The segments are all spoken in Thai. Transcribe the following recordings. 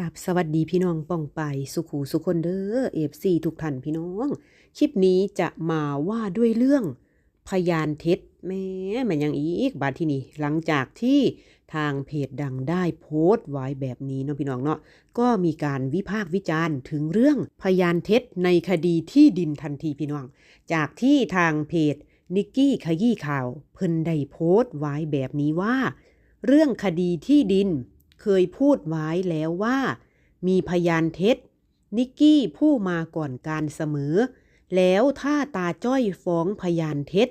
กับสวัสดีพี่น้องป้องไปสุขูสุคนเด้อเอฟซีทุกท่านพี่น้อง คลิปนี้จะมาว่าด้วยเรื่องพยานเท็จแม่มันยังอีกบาดที่นี่หลังจากที่ทางเพจดังได้โพสต์ไว้แบบนี้เนาะพี่น้องเนาะก็มีการวิพากษ์วิจารณ์ถึงเรื่องพยานเท็จในคดีที่ดินทันทีพี่น้อง จากที่ทางเพจนิกกี้ขยี้ข่าวเพิ่นได้โพสต์ไว้แบบนี้ว่า เรื่องคดีที่ดิน เคยพูดไว้แล้วว่า มีพยานเท็จ นิกกี้ผู้มาก่อนการเสมอ แล้วถ้าตาจ้อยฟ้องพยานเท็จ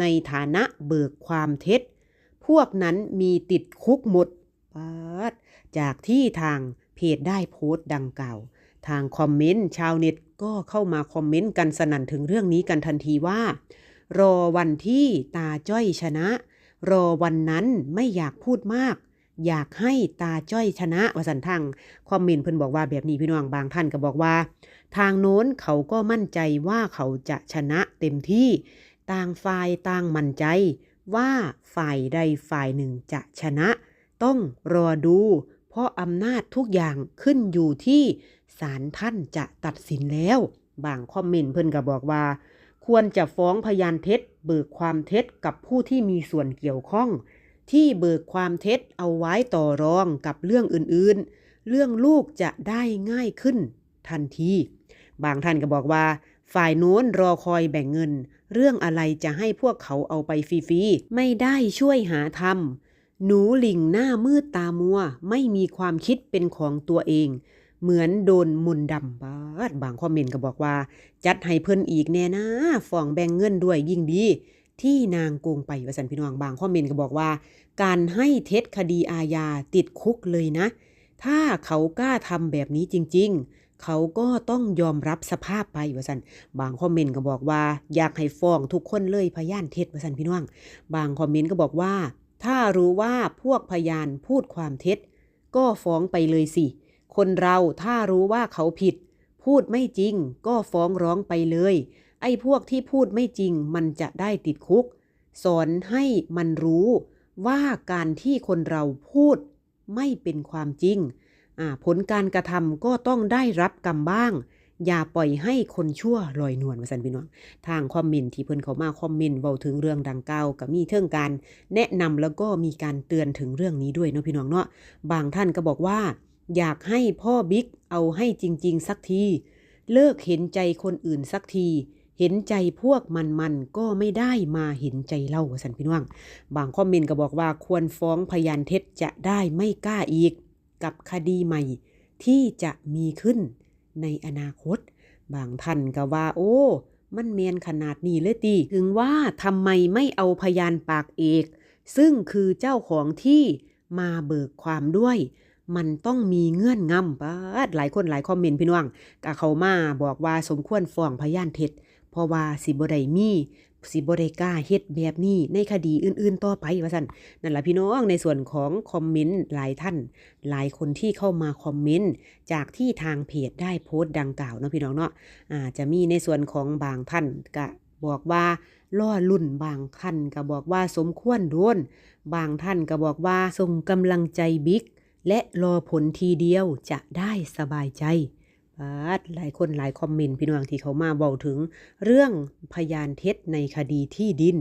ในฐานะเบิกความเท็จ พวกนั้นมีติดคุกหมดปาดจากที่ทางเพจได้โพสต์ดังกล่าว ทางคอมเมนต์ชาวเน็ตก็เข้ามาคอมเมนต์กันสนั่นถึงเรื่องนี้กันทันทีว่า รอวันที่ตาจ้อยชนะ รอวันนั้นไม่อยากพูดมาก อยากให้ตาจ้อยชนะวสันทางคอมเมนต์เพิ่นบอกว่าแบบนี้พี่น้องบางท่านก็บอกว่า ทางโน้นเขาก็มั่นใจว่าเขาจะชนะเต็มที่ต่างฝ่ายต่างมั่นใจ ว่าฝ่ายใดฝ่ายหนึ่งจะชนะ ต้องรอดู เพราะอำนาจทุกอย่างขึ้นอยู่ที่ศาลท่านจะตัดสินแล้ว บางคอมเมนต์เพิ่นก็บอกว่า ควรจะฟ้องพยานเท็จ เบิกความเท็จกับผู้ที่มีส่วนเกี่ยวข้อง ที่เบิกความเท็จเอาไว้ต่อรองกับเรื่องอื่นๆ เรื่องลูกจะได้ง่ายขึ้นทันที บางท่านก็บอกว่า ฝ่ายโน้นรอคอยแบ่งเงิน เรื่องอะไรจะให้พวกเขาเอาไปฟรีๆ ไม่ได้ช่วยหาทำหนูหลิงหน้ามืดตามัว ไม่มีความคิดเป็นของตัวเอง เหมือนโดนมนต์ดำบาดบางคอมเมนต์ก็บอกว่า จัดให้เพิ่นอีกแน่นะฟ้องแบ่งเงินด้วยยิ่งดี ที่นางโกงไปวสันพี่น้องบางคอมเมนต์ก็บอกว่า การให้เท็จคดีอาญาติดคุกเลยนะ ถ้าเขากล้าทำแบบนี้จริง ๆ เขาก็ต้องยอมรับสภาพไปวสันบางคอมเมนต์ก็บอกว่า อยากให้ฟ้องทุกคนเลยพยานเท็จวสันพี่น้อง บางคอมเมนต์ก็บอกว่า ถ้ารู้ว่าพวกพยานพูดความเท็จ ก็ฟ้องไปเลยสิ คนเราถ้ารู้ว่าเขาผิด พูดไม่จริง ก็ฟ้องร้องไปเลย ไอ้พวกที่พูดไม่จริงมันจะได้ติดคุก สอนให้มันรู้ว่าการที่คนเราพูดไม่เป็นความจริง ผลการกระทำก็ต้องได้รับกรรมบ้าง อย่าปล่อยให้คนชั่วลอยนวลมาสันพี่น้อง ทางคอมเมนต์ที่เพิ่นเขามาคอมเมนต์เว้าถึงเรื่องดังกล่าวก็มีเทิงการแนะนำแล้วก็มีการเตือนถึงเรื่องนี้ด้วยเนาะพี่น้องเนาะ บางท่านก็บอกว่า อยากให้พ่อบิ๊กเอาให้จริง ๆ สักที เลิกเห็นใจคนอื่นสักที เห็นใจพวกมันมันก็ไม่ได้มาเห็นใจเล่าสันพี่น้อง บางคอมเมนต์ก็บอกว่าควรฟ้องพยานเท็จจะได้ไม่กล้าอีก กับคดีใหม่ที่จะมีขึ้นในอนาคต บางท่านก็ว่า โอ้มันเมียนขนาดนี้เลยตีถึงว่าทำไมไม่เอาพยานปากเอก ซึ่งคือเจ้าของที่มาเบิกความด้วย มันต้องมีเงื่อนงำปาดหลายคนหลายคอมเมนต์พี่น้องก็เขามาบอกว่าสมควรฟ้องพยานเท็จ เพราะว่าสิบ่ได้มีสิบ่ได้กล้าเฮ็ดแบบนี้ในคดีอื่นๆ ต่อไปว่าซั่นนั่นล่ะพี่น้องในส่วนของคอมเมนต์หลายท่าน หลายคนที่เข้ามาคอมเมนต์จากที่ทางเพจได้โพสต์ดังกล่าวเนาะพี่น้องเนาะอาจะมีในส่วนของบางท่านก็บอกว่าล่อลุ่นบางท่านก็บอกว่าสมควรโดน บางท่านก็บอกว่าส่งกำลังใจบิ๊กและรอผลทีเดียวจะได้สบายใจ บาดหลายคนหลายคอมเมนต์พี่น้องที่เขามาเบาถึงเรื่องพยานเท็จในคดีที่ดิน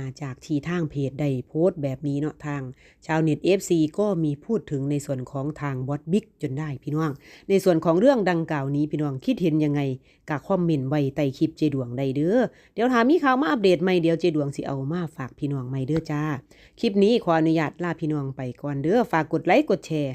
าจากที่ทางเพจได้โพสต์แบบนี้เนาะทาง ชาวเน็ต FC ก็มีพูดถึงในส่วนของทางบอสบิ๊กจนได้พี่น้อง ในส่วนของเรื่องดังกล่าวนี้พี่น้องคิดเห็นยังไงกะคอมเมนต์ไว้ใต้คลิปเจดวงได้เด้อเดี๋ยวถามมีข่าวมาอัปเดตใหม่เดี๋ยวเจดวงสิเอามาฝากพี่น้องใหม่เด้อจ้าคลิปนี้ขออนุญาตลาพี่น้องไปก่อนเด้อฝากกดไลค์กดแชร์